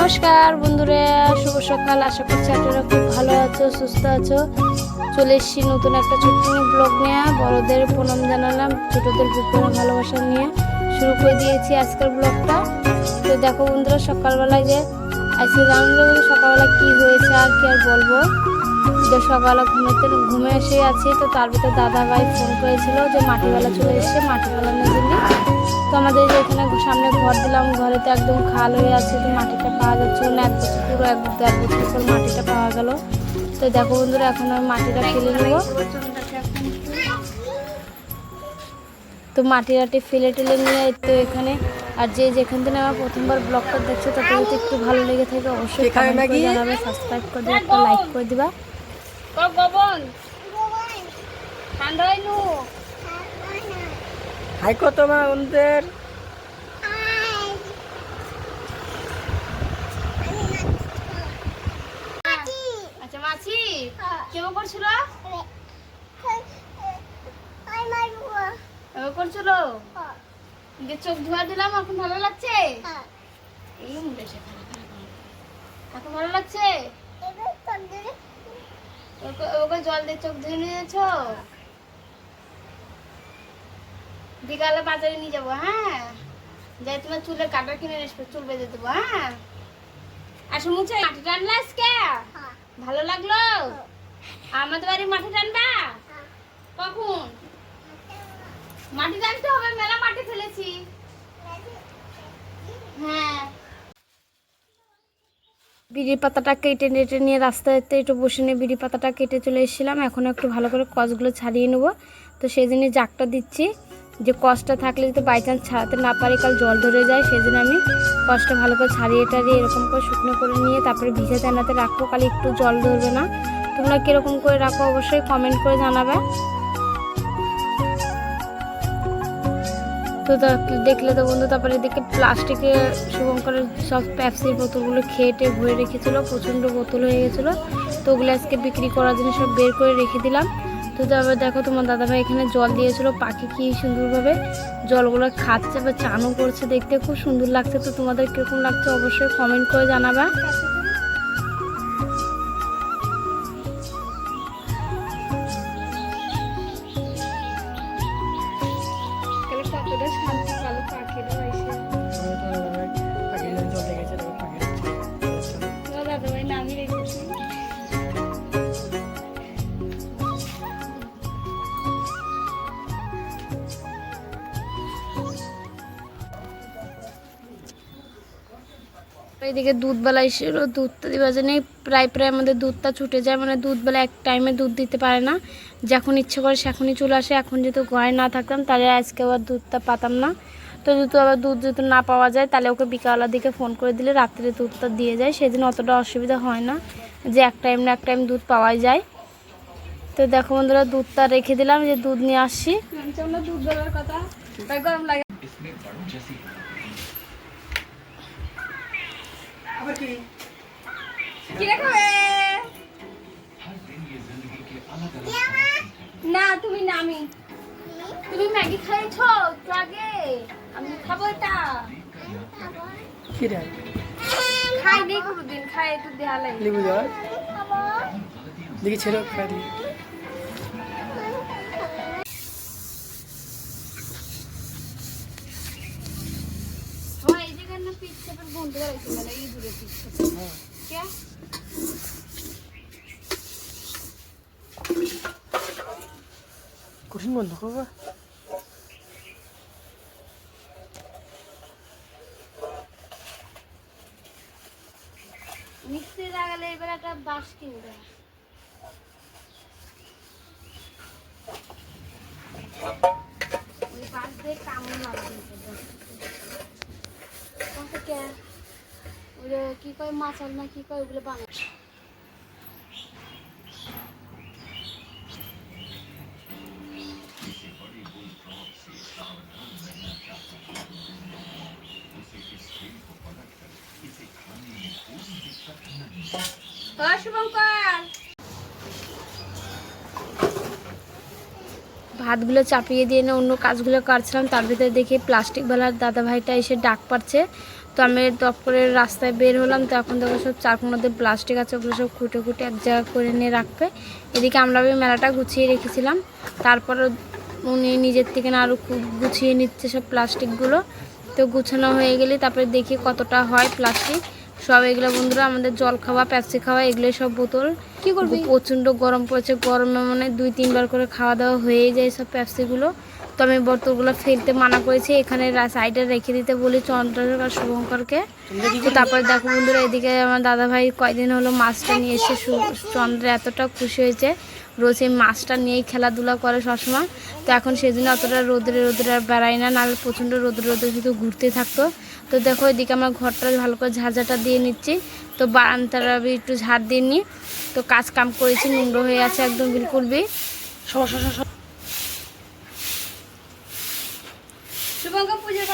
নমস্কার বন্ধুরা, শুভ সকাল। আশা করছি আপনারা খুব ভালো আছো, সুস্থ আছো। চলে এসেছি নতুন একটা ছোট্ট ব্লগ নিয়ে। বড়দের প্রণাম জানালাম, ছোটদের বুকের ভালোবাসা নিয়ে। শুরু করে দিয়েছি আজকের ব্লগটা তো দেখো বন্ধুরা, সকালবেলায় যে, আজকে বন্ধু সকালবেলা কি হয়েছে আর কি আর বলব? যে সকালে ঘুমেতে ঘুমে এসে আছি। তো তার ভিতরে দাদা ভাই ফোন করেছিল যে মাটিবেলা চলে এসছে মাটি ফেলানোর জন্য তো আমাদের যে এখানে সামনে ঘর দিলাম ঘরে তো একদম খাল হয়ে আছে তো মাটিটা পাওয়া যাচ্ছে না। এক বছর পুরো এক দেড় বছর পর মাটিটা পাওয়া গেল। তো দেখো বন্ধুরা এখন আমি মাটিটা ফেলে নেব। তো মাটি টাটি ফেলে টেলে নিয়ে তো এখানে। আর যে যেখান থেকে আমার প্রথমবার ব্লগটা দেখছ তাতে যদি একটু ভালো লেগে থাকে অবশ্যই? জানাবে সাবস্ক্রাইব করে দিবা একটা লাইক করে দিবা। হাই কত মা ওদের আচ্ছা মাছি। কেমন করছিল? করছিল? যে চোখ ধোয়া দিলাম এখন ভালো লাগছে? খারাপ। এখন ভালো লাগছে? ওকে- জল দিয়ে চোখ ধুয়ে নিয়েছ? বিকালে বাজারে নিয়ে যাব হ্যাঁ? যাই তোমার চুলে কাটা কিনে নিয়ে চুল বেঁধে দেবো হ্যাঁ? আসো মুছে মাটি টানলা আজকে? ভালো লাগল? আমাদের বাড়ি মাঠে টানবা? কখন? মাটি টানতে হবে মেলা মাটি ফেলেছি হ্যাঁ বিড়ির পাতাটা কেটে নেটে নিয়ে রাস্তাতে একটু বসে নিয়ে বিড়ি পাতাটা কেটে চলে এসেছিলাম। এখন একটু ভালো করে কষগুলো ছাড়িয়ে নেব। তো সেই জন্য জাগটা দিচ্ছি। যে কষটা থাকলে যদি বাই চান্স ছাড়াতে না পারি, কাল জল ধরে যায়, সেই জন্য আমি কষটা ভালো করে ছাড়িয়ে টাড়িয়ে এরকম করে শুকনো করে নিয়ে তারপরে ভিজে দানাতে রাখব। কালি একটু জল ধরবে না। তোমরা কীরকম করে রাখো অবশ্যই কমেন্ট করে জানাবে। তো দেখলে তো বন্ধু, তারপরে এদিকে প্লাস্টিকে শুভঙ্করের সব প্যাপসির বোতলগুলো খেয়েটে ভরে রেখেছিল, প্রচণ্ড বোতল হয়ে গেছিল। তো ওগুলো আজকে বিক্রি করার জন্য সব বের করে রেখে দিলাম। তো তারপর দেখো, তোমার দাদাভাই এখানে জল দিয়েছিল পাখি কি সুন্দরভাবে জলগুলো খাচ্ছে বা চানও করছে দেখতে, খুব সুন্দর লাগছে। তো তোমাদের কীরকম লাগছে অবশ্যই কমেন্ট করে জানাবা। এইদিকে দুধবেলা এসেছিল দুধটা দিবার জন্য প্রায় প্রায় আমাদের দুধটা ছুটে যায়। মানে দুধবেলা এক টাইমে দুধ দিতে পারে না। যখন ইচ্ছে করে সেখনই চলে আসে। এখন যেহেতু গায়ে না থাকতাম তাহলে আজকে আবার দুধটা পাতাম না। তো যেহেতু আবার দুধ যেহেতু না পাওয়া যায় তাহলে ওকে বিকালবেলার দিকে ফোন করে দিলে রাত্রে দুধটা দিয়ে যায়। সেদিন অতটা অসুবিধা হয় না যে এক টাইম না এক টাইম দুধ পাওয়াই যায়। তো দেখো বন্ধুরা দুধটা রেখে দিলাম যে দুধ নিয়ে আসছি। দুধ কথা। গরম লাগে। কি? রাখবে না তুমি না আমি। তুমি ম্যাগি খাইছো একটু আগে। আমি খাব এটা। কি রে? খাই নেই কোনোদিন খাই একটু দেওয়া লাগে। লিবু জল? দেখি ছেড়ে খাই দিই না বন্ধু কে কঠিন বন্ধ করব মিস্ত্রি লাগালে এবার একটা বাঁশ কিনবে। ওই বাঁশ দিয়ে কামড় লাগবে কে? যে কি কয় মাছাল না কি কয় ওগুলো বানায়। হ্যাঁ, ভাতগুলো চাপিয়ে দিয়ে না অন্য কাজগুলো কাটছিলাম তার ভিতরে দেখি প্লাস্টিক বেলার দাদা ভাইটা এসে ডাক পাচ্ছে তো আমি টপ করে রাস্তায় বের হলাম তো এখন দেখো সব চারকোনাতে প্লাস্টিক আছে ওগুলো সব খুঁটে খুঁটে এক জায়গা করে নিয়ে রাখবে। এদিকে আমরা ওই মেলাটা গুছিয়ে রেখেছিলাম। তারপর উনি নিজের থেকে না আরও খুব গুছিয়ে নিচ্ছে সব প্লাস্টিকগুলো তো গুছানো হয়ে গেলে তারপরে দেখি কতটা হয় প্লাস্টিক সব এগুলো বন্ধুরা আমাদের জল খাওয়া প্যাপসি খাওয়া এগুলো সব বোতল। কি করবি? প্রচণ্ড গরম পড়েছে গরমে মানে দুই তিনবার করে খাওয়া দাওয়া হয়ে যায় সব প্যাপসিগুলো তো আমি বোতলগুলো ফেলতে মানা করেছি, এখানে সাইডে রেখে দিতে বলি চন্দ্র আর শুভঙ্করকে। তো তারপরে দেখো বন্ধুরা, এদিকে আমার দাদা ভাই কয়দিন হলো মাছটা নিয়ে এসে চন্দ্র এতটা খুশি হয়েছে, রোজ এই মাছটা নিয়েই খেলাধুলা করে সবসময়। তো এখন সেদিন অতটা রোদরে রোদরে আর বেড়ায় না, নাহলে প্রচণ্ড রোদরে রোদরে শুধু ঘুরতে থাকতো। তো দেখো এদিকে আমার ঘরটা ভালো করে ঝাঁঝাটা দিয়ে নিচ্ছি, তো বারান্তাটা আমি একটু ঝাড় দিয়ে নিই তো কাজ কাম করেছি নোংরা হয়ে আছে একদম বিলকুল বি।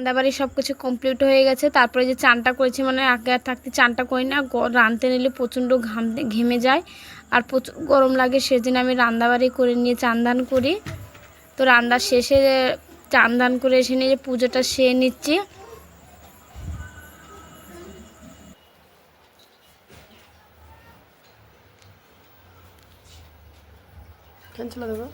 রান্দাবাড়ি সব কিছু কমপ্লিট হয়ে গেছে। তারপরে যে চানটা করেছি মানে আগে আর থাকতে চানটা করি না রাঁধতে নিলে প্রচণ্ড ঘাম ঘেমে যায়। আর প্রচুর গরম লাগে সেদিন আমি রান্দাবাড়ি করে নিয়ে চান দান করি। তো রান্নার শেষে চান দান করে এসে নিয়ে যে পুজোটা সেরে নিচ্ছি। কেন চলে দেবো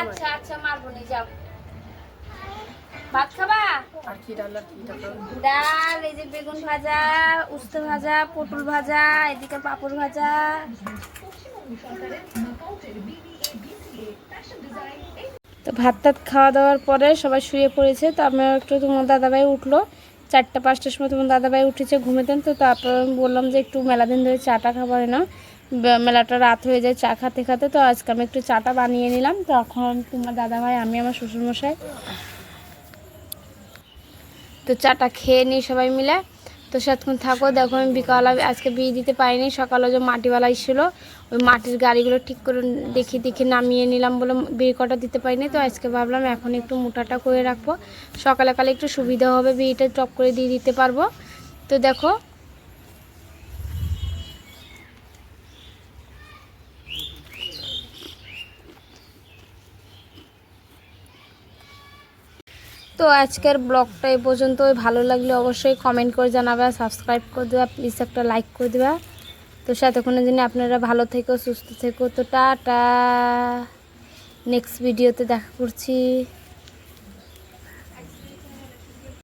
আচ্ছা আচ্ছা মারবো নি যাও। ভাত খাবা? আর কি ডাল আর কি তারপর ডাল এই যে বেগুন ভাজা উস্তে ভাজা পটল ভাজা এদিকে পাপড় ভাজা। তো ভাত টাত খাওয়া দাওয়ার পরে সবাই শুয়ে পড়েছে তো আমি একটু তোমার দাদাভাই উঠল। চারটা পাঁচটার সময় তোমার দাদাভাই উঠেছে ঘুমেতেন তো তারপর বললাম যে একটু মেলা দিন ধরে চাটা খাবার না। মেলাটা রাত হয়ে যায় চা খাতে খাতে, তো আজকে আমি একটু চাটা বানিয়ে নিলাম। তো এখন তোমার দাদাভাই, আমি আমার শ্বশুরমশাই। তো চাটা খেয়ে নিই সবাই মিলে। তো সাতক্ষণ থাকো, দেখো আমি বিকালে আজকে বিয়ে দিতে পারিনি, সকালে যে মাটিওয়ালা ছিল ওই মাটির গাড়িগুলো ঠিক করে দেখি দেখি নামিয়ে নিলাম বলে বিয়ে কটা দিতে পারিনি। তো আজকে ভাবলাম এখন একটু মোটাটা করে রাখব। সকালে কালে একটু সুবিধা হবে, বিয়েটা টপ করে দিয়ে দিতে পারব। তো দেখো তো আজকের ব্লগটা এই পর্যন্তই। ভালো লাগলে অবশ্যই কমেন্ট করে জানাবে সাবস্ক্রাইব করে দেবা। প্লিজ একটা লাইক করে দেবা। তো সাথেক্ষণের জন্য আপনারা ভালো থেকো, সুস্থ থেকো। তো টাটা। নেক্সট ভিডিওতে দেখা করছি।